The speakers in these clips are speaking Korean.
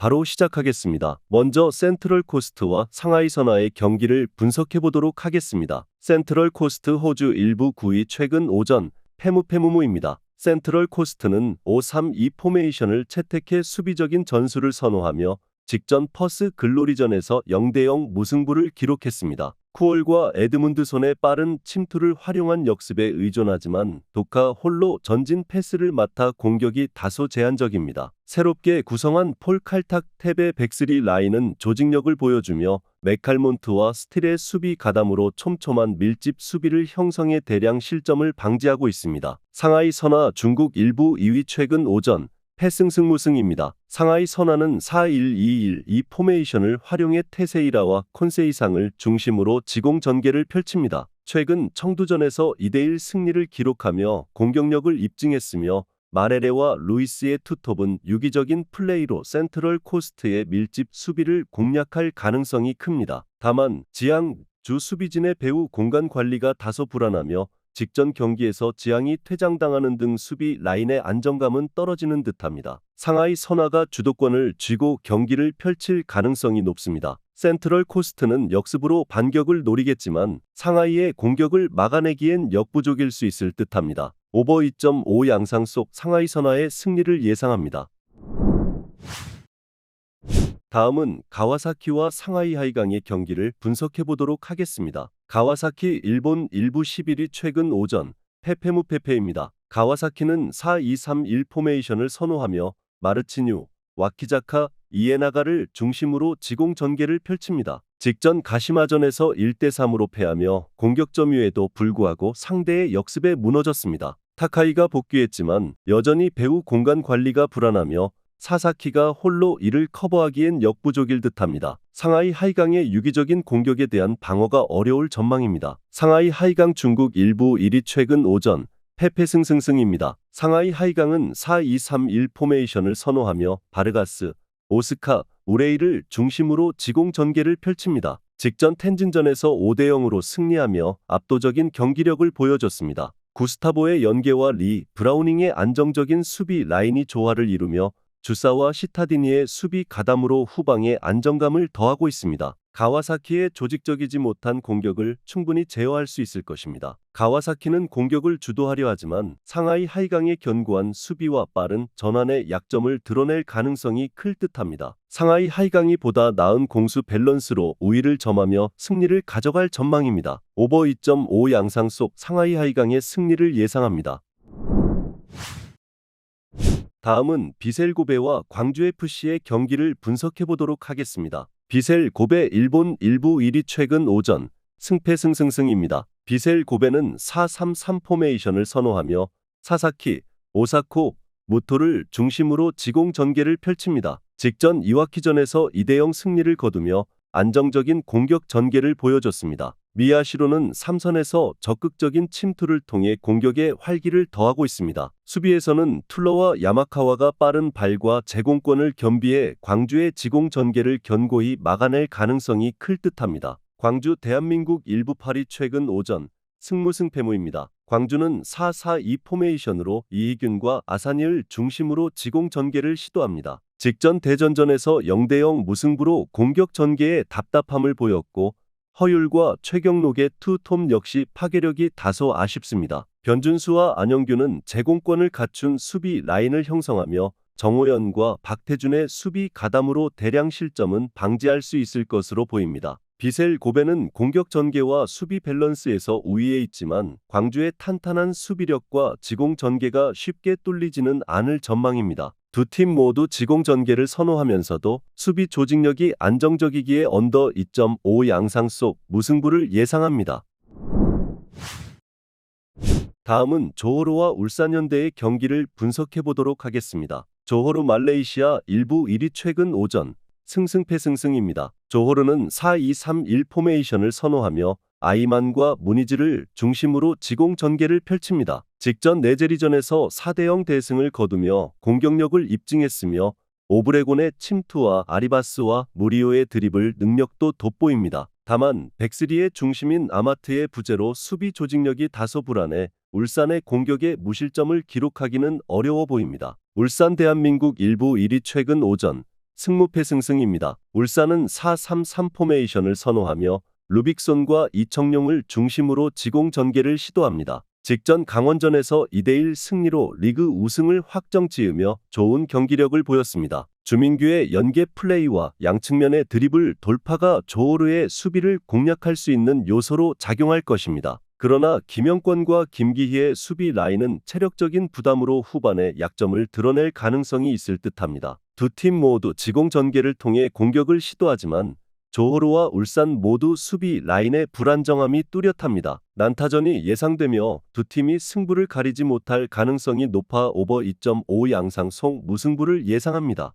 바로 시작하겠습니다. 먼저 센트럴 코스트와 상하이 선화의 경기를 분석해 보도록 하겠습니다. 센트럴 코스트 호주 일부 9위 최근 오전 페무페무무입니다. 센트럴 코스트는 5-3-2 포메이션을 채택해 수비적인 전술을 선호하며 직전 퍼스 글로리전에서 0대0 무승부를 기록했습니다. 쿠얼과 에드문드손의 빠른 침투를 활용한 역습에 의존하지만 도카 홀로 전진 패스를 맡아 공격이 다소 제한적입니다. 새롭게 구성한 폴 칼탁 탭의 백스리 라인은 조직력을 보여주며 메칼몬트와 스틸의 수비 가담으로 촘촘한 밀집 수비를 형성해 대량 실점을 방지하고 있습니다. 상하이 선화 중국 일부 2위 최근 오전 패승 승무승입니다. 상하이 선화는 4-1-2-1-2 포메이션을 활용해 테세이라와 콘세이상을 중심으로 지공 전개를 펼칩니다. 최근 청두전에서 2대1 승리를 기록하며 공격력을 입증했으며 마레레와 루이스의 투톱은 유기적인 플레이로 센트럴 코스트의 밀집 수비를 공략할 가능성이 큽니다. 다만 지향 주 수비진의 배후 공간 관리가 다소 불안하며 직전 경기에서 지향이 퇴장당하는 등 수비 라인의 안정감은 떨어지는 듯합니다. 상하이 선화가 주도권을 쥐고 경기를 펼칠 가능성이 높습니다. 센트럴 코스트는 역습으로 반격을 노리겠지만 상하이의 공격을 막아내기엔 역부족일 수 있을 듯합니다. 오버 2.5 양상 속 상하이 선화의 승리를 예상합니다. 다음은 가와사키와 상하이 하이강의 경기를 분석해 보도록 하겠습니다. 가와사키 일본 일부 11위 최근 오전 페페무 페페입니다. 가와사키는 4-2-3-1 포메이션을 선호하며 마르치뉴, 와키자카, 이에나가를 중심으로 지공 전개를 펼칩니다. 직전 가시마전에서 1대3으로 패하며 공격 점 유에도 불구하고 상대의 역습에 무너졌습니다. 타카이가 복귀했지만 여전히 배우 공간 관리가 불안하며 사사키가 홀로 이를 커버하기엔 역부족일 듯합니다. 상하이 하이강의 유기적인 공격에 대한 방어가 어려울 전망입니다. 상하이 하이강 중국 일부 1위 최근 오전 페페승승승입니다. 상하이 하이강은 4-2-3-1 포메이션을 선호하며 바르가스, 오스카, 우레이를 중심으로 지공 전개를 펼칩니다. 직전 텐진전에서 5대0으로 승리하며 압도적인 경기력을 보여줬습니다. 구스타보의 연계와 리, 브라우닝의 안정적인 수비 라인이 조화를 이루며 주사와 시타디니의 수비 가담으로 후방에 안정감을 더하고 있습니다. 가와사키의 조직적이지 못한 공격을 충분히 제어할 수 있을 것입니다. 가와사키는 공격을 주도하려 하지만 상하이 하이강의 견고한 수비와 빠른 전환의 약점을 드러낼 가능성이 클 듯합니다. 상하이 하이강이 보다 나은 공수 밸런스로 우위를 점하며 승리를 가져갈 전망입니다. 오버 2.5 양상 속 상하이 하이강의 승리를 예상합니다. 다음은 비셀 고베와 광주 FC의 경기를 분석해 보도록 하겠습니다. 비셀 고베 일본 일부 1위 최근 오전 승패승승승입니다. 비셀 고베는 4-3-3 포메이션을 선호하며 사사키, 오사코, 무토를 중심으로 지공 전개를 펼칩니다. 직전 이와키전에서 2대0 승리를 거두며 안정적인 공격 전개를 보여줬습니다. 미야시로는 3선에서 적극적인 침투를 통해 공격에 활기를 더하고 있습니다. 수비에서는 툴러와 야마카와가 빠른 발과 제공권을 겸비해 광주의 지공 전개를 견고히 막아낼 가능성이 클 듯합니다. 광주 대한민국 일부 8위 최근 오전 승무승패무입니다. 광주는 4-4-2 포메이션으로 이희균과 아사니을 중심으로 지공 전개를 시도합니다. 직전 대전전에서 0대0 무승부로 공격 전개에 답답함을 보였고 허율과 최경록의 투톱 역시 파괴력이 다소 아쉽습니다. 변준수와 안영규는 제공권을 갖춘 수비 라인을 형성하며 정호연과 박태준의 수비 가담으로 대량 실점은 방지할 수 있을 것으로 보입니다. 비셀 고베는 공격 전개와 수비 밸런스에서 우위에 있지만 광주의 탄탄한 수비력과 지공 전개가 쉽게 뚫리지는 않을 전망입니다. 두 팀 모두 지공 전개를 선호하면서도 수비 조직력이 안정적이기에 언더 2.5 양상 속 무승부를 예상합니다. 다음은 조호르와 울산현대의 경기를 분석해 보도록 하겠습니다. 조호르 말레이시아 일부 1위 최근 오전 승승패승승입니다. 조호르는 4-2-3-1 포메이션을 선호하며 아이만과 무니즈를 중심으로 지공 전개를 펼칩니다. 직전 네제리전에서 4대0 대승을 거두며 공격력을 입증했으며 오브레곤의 침투와 아리바스와 무리오의 드리블 능력도 돋보입니다. 다만 백스리의 중심인 아마트의 부재로 수비 조직력이 다소 불안해 울산의 공격에 무실점을 기록하기는 어려워 보입니다. 울산 대한민국 일부 1위 최근 오전 승무패승승입니다. 울산은 4-3-3 포메이션을 선호하며 루빅손과 이청용을 중심으로 지공 전개를 시도합니다. 직전 강원전에서 2대1 승리로 리그 우승을 확정 지으며 좋은 경기력을 보였습니다. 주민규의 연계 플레이와 양측면의 드리블 돌파가 조호르의 수비를 공략할 수 있는 요소로 작용할 것입니다. 그러나 김영권과 김기희의 수비 라인은 체력적인 부담으로 후반에 약점을 드러낼 가능성이 있을 듯합니다. 두 팀 모두 지공 전개를 통해 공격을 시도하지만 조호르와 울산 모두 수비 라인의 불안정함이 뚜렷합니다. 난타전이 예상되며 두 팀이 승부를 가리지 못할 가능성이 높아 오버 2.5 양상 송 무승부를 예상합니다.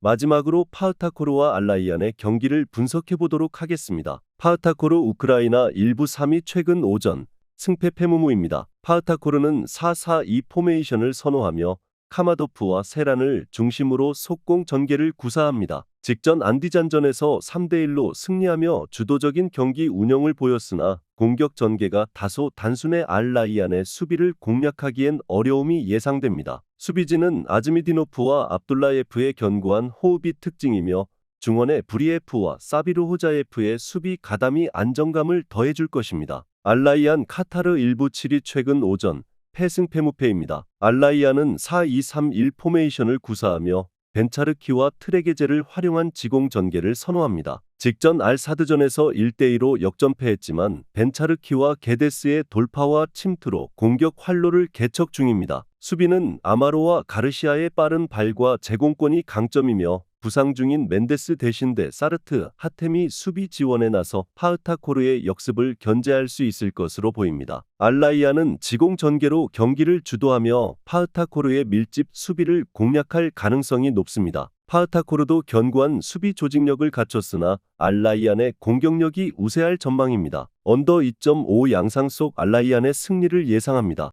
마지막으로 파흐타코르와 알라이안의 경기를 분석해 보도록 하겠습니다. 파흐타코르 우크라이나 1부 3위 최근 오전 승패 패무무입니다. 파흐타코르는 4-4-2 포메이션을 선호하며 카마도프와 세란을 중심으로 속공 전개를 구사합니다. 직전 안디잔전에서 3대1로 승리하며 주도적인 경기 운영을 보였으나 공격 전개가 다소 단순해 알라이안의 수비를 공략하기엔 어려움이 예상됩니다. 수비진은 아즈미디노프와 압둘라예프의 견고한 호흡이 특징이며 중원의 브리에프와 사비르 호자예프의 수비 가담이 안정감을 더해줄 것입니다. 알라이안 카타르 1부 7위 최근 오전 패승패무패입니다. 알라이안은 4-2-3-1 포메이션을 구사하며 벤차르키와 트레게제를 활용한 지공 전개를 선호합니다. 직전 알사드전에서 1대2로 역전패했지만 벤차르키와 게데스의 돌파와 침투로 공격 활로를 개척 중입니다. 수비는 아마로와 가르시아의 빠른 발과 제공권이 강점이며 부상 중인 멘데스 대신 대 사르트, 하템이 수비 지원에 나서 파흐타코르의 역습을 견제할 수 있을 것으로 보입니다. 알라이아는 지공 전개로 경기를 주도하며 파흐타코르의 밀집 수비를 공략할 가능성이 높습니다. 파흐타코르도 견고한 수비 조직력을 갖췄으나 알라이안의 공격력이 우세할 전망입니다. 언더 2.5 양상 속 알라이안의 승리를 예상합니다.